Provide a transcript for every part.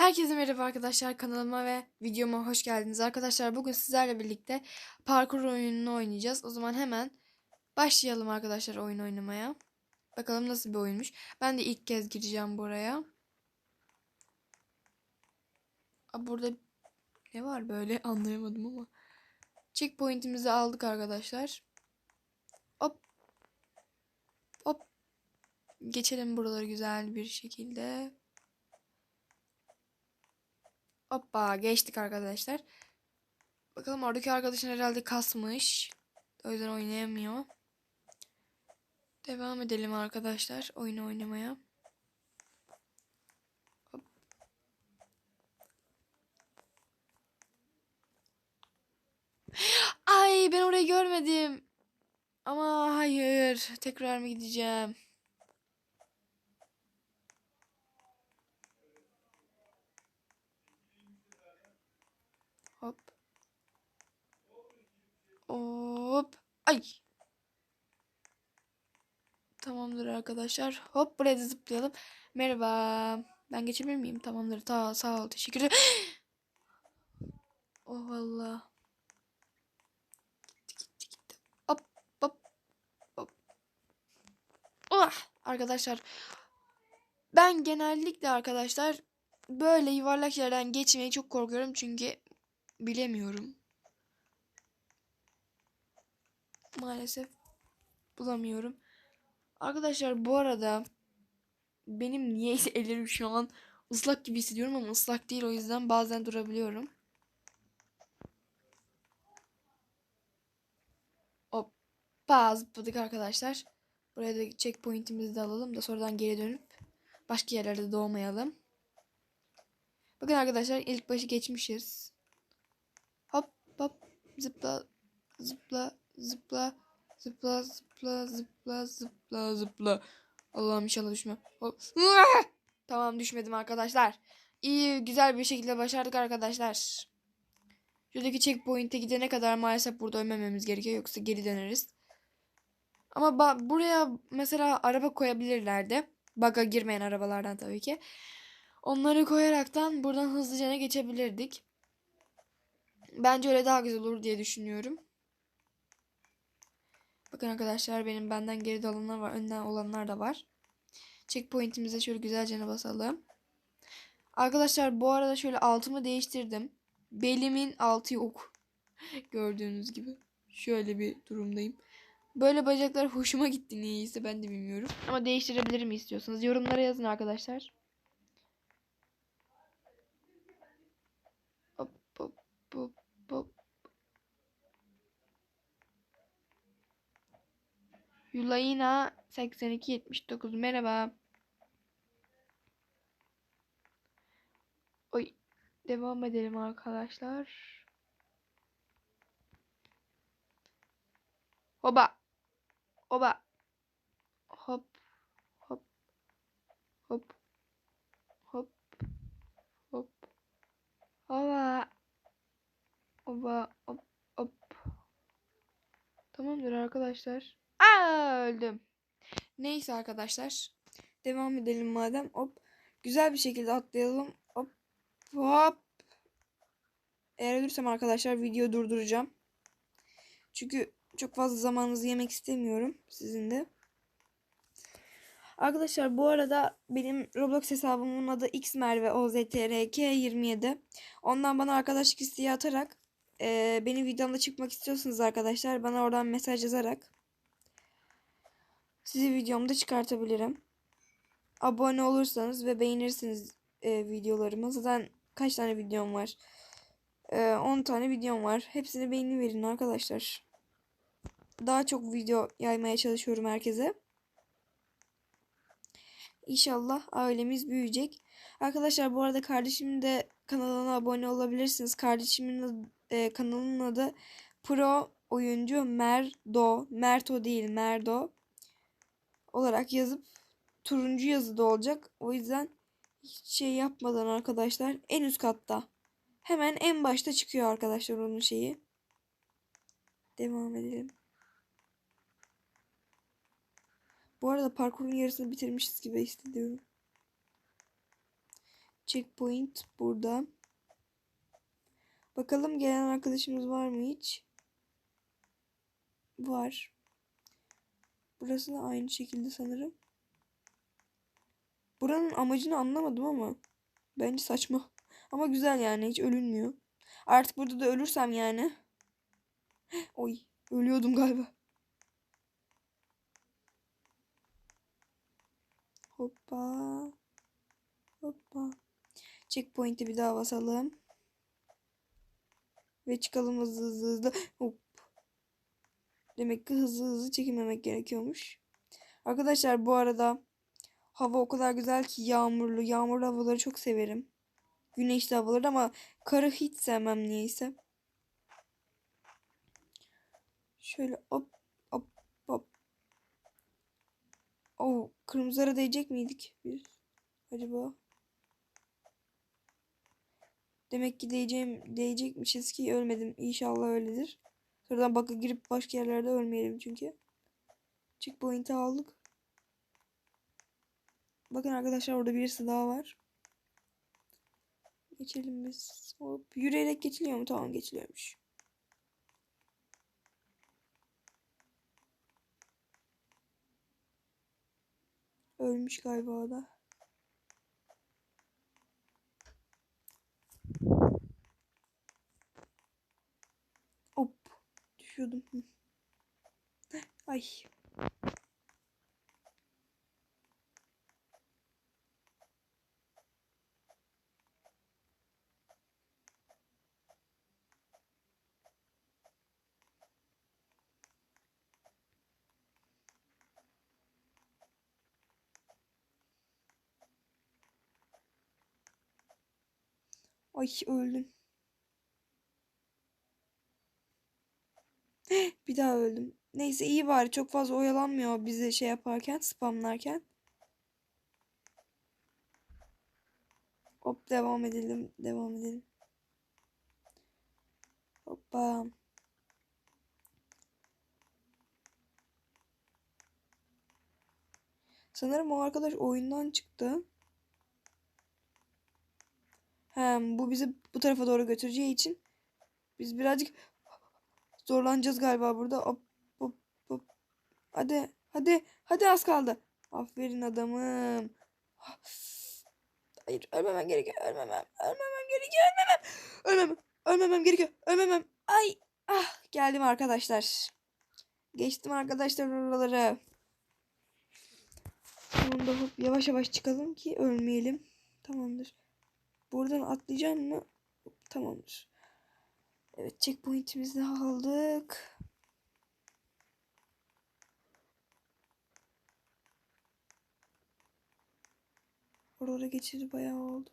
Herkese merhaba arkadaşlar kanalıma ve videoma hoş geldiniz. Arkadaşlar bugün sizlerle birlikte parkur oyununu oynayacağız. O zaman hemen başlayalım arkadaşlar oyun oynamaya. Bakalım nasıl bir oyunmuş. Ben de ilk kez gireceğim buraya. Burada ne var böyle anlayamadım ama. Checkpoint'imizi aldık arkadaşlar. Hop. Hop. Geçelim buraları güzel bir şekilde. Hoppa geçtik arkadaşlar. Bakalım oradaki arkadaşın herhalde kasmış. O yüzden oynayamıyor. Devam edelim arkadaşlar oyunu oynamaya. Hop. Ay ben orayı görmedim. Ama hayır. Tekrar mı gideceğim? Hop. Hop. Ay. Tamamdır arkadaşlar. Hop buraya da zıplayalım. Merhaba. Ben geçebilir miyim? Tamamdır. Ta sağ ol. Teşekkür ederim. oh Allah. Gitti gitti gitti. Hop hop hop. Oh, arkadaşlar. Ben genellikle arkadaşlar böyle yuvarlak yerden geçmeye çok korkuyorum çünkü bilemiyorum. Maalesef bulamıyorum. Arkadaşlar bu arada benim niyeyse ellerim şu an ıslak gibi hissediyorum ama ıslak değil o yüzden bazen durabiliyorum. Hoppa zıpladık arkadaşlar. Buraya da checkpoint'imizi de alalım da sonradan geri dönüp başka yerlerde doğmayalım. Bakın arkadaşlar ilk başı geçmişiz. Hop hop zıpla zıpla zıpla zıpla zıpla zıpla zıpla zıpla. Allah'ım inşallah düşme. Hop. Tamam düşmedim arkadaşlar. İyi güzel bir şekilde başardık arkadaşlar. Şuradaki checkpoint'e gidene kadar maalesef burada ölmememiz gerekiyor yoksa geri döneriz. Ama buraya mesela araba koyabilirlerdi. Baga girmeyen arabalardan tabii ki. Onları koyaraktan buradan hızlıca geçebilirdik. Bence öyle daha güzel olur diye düşünüyorum. Bakın arkadaşlar benim benden geride olanlar var. Önden olanlar da var. Checkpoint'imize şöyle güzelce basalım. Arkadaşlar bu arada şöyle altımı değiştirdim. Belimin altı yok. Gördüğünüz gibi. Şöyle bir durumdayım. Böyle bacaklar hoşuma gitti niyeyse ben de bilmiyorum. Ama değiştirebilirim istiyorsanız. Yorumlara yazın arkadaşlar. Hop hop hop hop. Yulayina 8279 merhaba. Oy devam edelim arkadaşlar. Hoba. Hoba. Hop. Hop. Hop. Hop. Hop. Hoba. Hoba. Hop. Hop. Tamamdır arkadaşlar. Öldüm. Neyse arkadaşlar. Devam edelim madem. Hop. Güzel bir şekilde atlayalım. Hop. Hop. Eğer ölürsem arkadaşlar video durduracağım. Çünkü çok fazla zamanınızı yemek istemiyorum sizin de. Arkadaşlar bu arada benim Roblox hesabımın adı xmerve oztrk 27. Ondan bana arkadaşlık isteği atarak e, benim videomda çıkmak istiyorsunuz arkadaşlar bana oradan mesaj yazarak sizi videomda çıkartabilirim. Abone olursanız ve beğenirsiniz e, videolarımı. Zaten kaç tane videom var? E, 10 tane videom var. Hepsini beğeni verin arkadaşlar. Daha çok video yaymaya çalışıyorum herkese. İnşallah ailemiz büyüyecek. Arkadaşlar bu arada kardeşimin de kanalına abone olabilirsiniz. Kardeşimin e, kanalının adı Pro Oyuncu Merdo. Merto değil Merdo olarak yazıp turuncu yazıda olacak. O yüzden hiç şey yapmadan arkadaşlar en üst katta. Hemen en başta çıkıyor arkadaşlar onun şeyi. Devam edelim. Bu arada parkurun yarısını bitirmişiz gibi hissediyorum. Checkpoint burada. Bakalım gelen arkadaşımız var mı hiç? Var. Burası da aynı şekilde sanırım. Buranın amacını anlamadım ama bence saçma. Ama güzel yani hiç ölünmüyor. Artık burada da ölürsem yani. Oy ölüyordum galiba. Hoppa. Hoppa. Checkpoint'e bir daha basalım. Ve çıkalım hızlı hızlı hızlı. Hop. Demek ki hızlı hızlı çekilmemek gerekiyormuş. Arkadaşlar bu arada hava o kadar güzel ki yağmurlu. Yağmurlu havaları çok severim. Güneşli havaları ama karı hiç sevmem niyeyse. Şöyle hop hop hop. Oo, kırmızılara değecek miydik biz? Acaba? Demek ki değeceğim, değecekmişiz ki ölmedim. İnşallah öyledir. Sonradan baka girip başka yerlerde ölmeyelim çünkü. Checkpoint'i aldık. Bakın arkadaşlar orada birisi daha var. Geçelim biz. Hop. Yürüyerek geçiliyor mu? Tamam geçiliyormuş. Ölmüş galiba da. Hop. Düşüyordum. Hı. Ay. Ay öldüm. Bir daha öldüm. Neyse iyi bari çok fazla oyalanmıyor bizi şey yaparken spamlarken. Hop devam edelim. Devam edelim. Hoppa. Sanırım o arkadaş oyundan çıktı. Hem bu bizi bu tarafa doğru götüreceği için biz birazcık zorlanacağız galiba burada. Hop hop hop. Hadi hadi hadi az kaldı. Aferin adamım. Hayır ölmemem gerekiyor. Ölmemem. Ölmemem gerekiyor. Ölmemem. Ölmemem. Ölmemem gerekiyor. Ölmemem. Ay. Ah geldim arkadaşlar. Geçtim arkadaşlar oraları. Sonunda hop yavaş yavaş çıkalım ki ölmeyelim. Tamamdır. Buradan atlayacağım mı? Tamamdır. Evet checkpoint'imizi de aldık. Orada geçirdi bayağı oldu.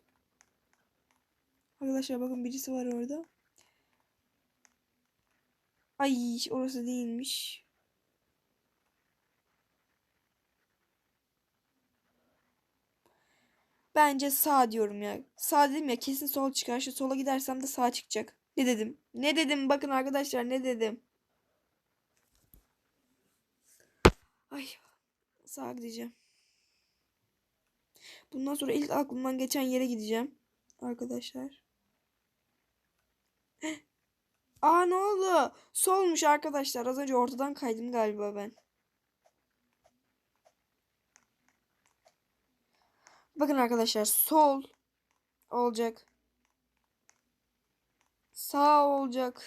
Arkadaşlar bakın birisi var orada. Ay orası değilmiş. Bence sağ diyorum ya. Sağ dedim ya kesin sol çıkar. Şu sola gidersem de sağ çıkacak. Ne dedim? Ne dedim? Bakın arkadaşlar ne dedim? Ay sağa gideceğim. Bundan sonra ilk aklımdan geçen yere gideceğim. Arkadaşlar. Aa ne oldu? Solmuş arkadaşlar. Az önce ortadan kaydım galiba ben. Bakın arkadaşlar sol olacak. Sağ olacak.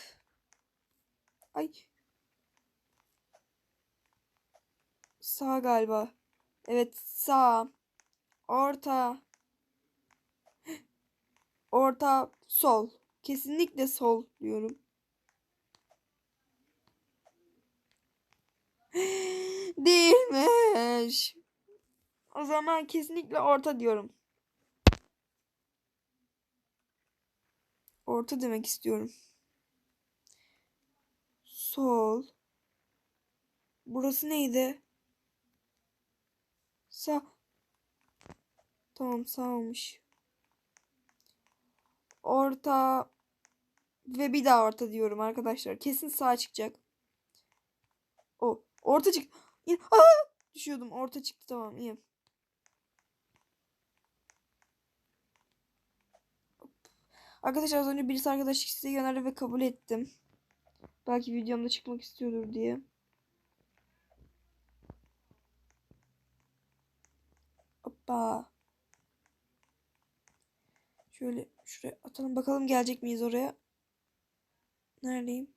Ay. Sağ galiba. Evet sağ. Orta. Orta sol. Kesinlikle sol diyorum. Değilmiş. O zaman kesinlikle orta diyorum. Orta demek istiyorum. Sol. Burası neydi? Sağ. Tamam sağmış. Orta. Ve bir daha orta diyorum arkadaşlar. Kesin sağ çıkacak. O. Orta çık. Aa! Düşüyordum. Orta çıktı tamam iyi. Arkadaşlar az önce birisi arkadaşlık isteği gönderdi ve kabul ettim. Belki videomda çıkmak istiyordur diye. Hoppa. Şöyle şuraya atalım bakalım gelecek miyiz oraya. Neredeyim?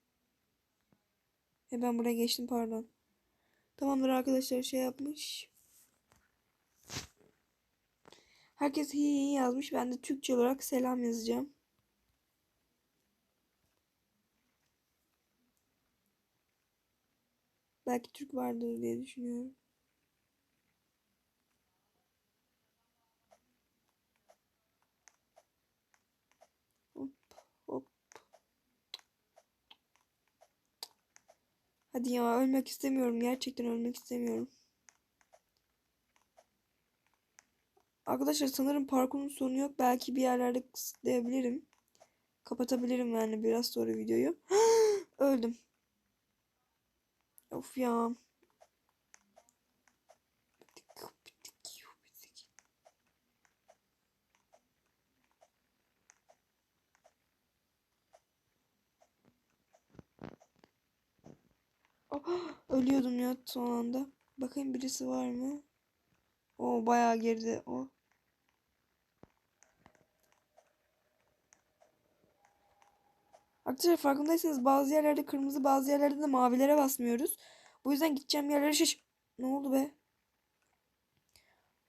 E ben buraya geçtim pardon. Tamamdır arkadaşlar şey yapmış. Herkes hi hi yazmış. Ben de Türkçe olarak selam yazacağım. Belki Türk vardır diye düşünüyorum. Hop hop. Hadi ya ölmek istemiyorum. Gerçekten ölmek istemiyorum. Arkadaşlar sanırım parkurun sonu yok. Belki bir yerlerde kısıtlayabilirim. Kapatabilirim yani biraz sonra videoyu. Öldüm. Of ya. Oh, ölüyordum ya son anda. Bakayım birisi var mı? O bayağı geride o. Arkadaşlar farkındaysanız bazı yerlerde kırmızı bazı yerlerde de mavilere basmıyoruz. Bu yüzden gideceğim yerleri şaş... Ne oldu be?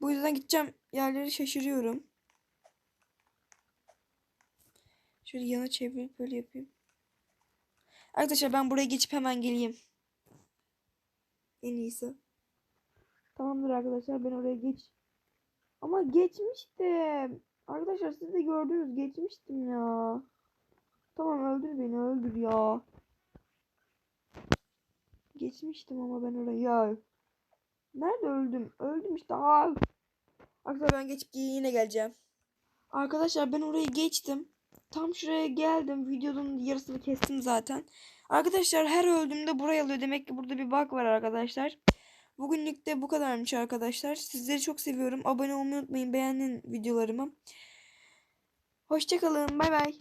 Bu yüzden gideceğim yerleri şaşırıyorum. Şöyle yana çevirip böyle yapayım. Arkadaşlar ben buraya geçip hemen geleyim. En iyisi. Tamamdır arkadaşlar ben oraya geç. Ama geçmiştim. Arkadaşlar siz de gördünüz geçmiştim ya. Tamam öldür beni öldür ya. Geçmiştim ama ben oraya. Nerede öldüm? Öldüm işte. Aa. Arkadaşlar ben geçip yine geleceğim. Arkadaşlar ben orayı geçtim. Tam şuraya geldim. Videonun yarısını kestim zaten. Arkadaşlar her öldüğümde buraya alıyor. Demek ki burada bir bug var arkadaşlar. Bugünlük de bu kadarmış arkadaşlar. Sizleri çok seviyorum. Abone olmayı unutmayın. Beğenin videolarımı. Hoşçakalın. Bay bay.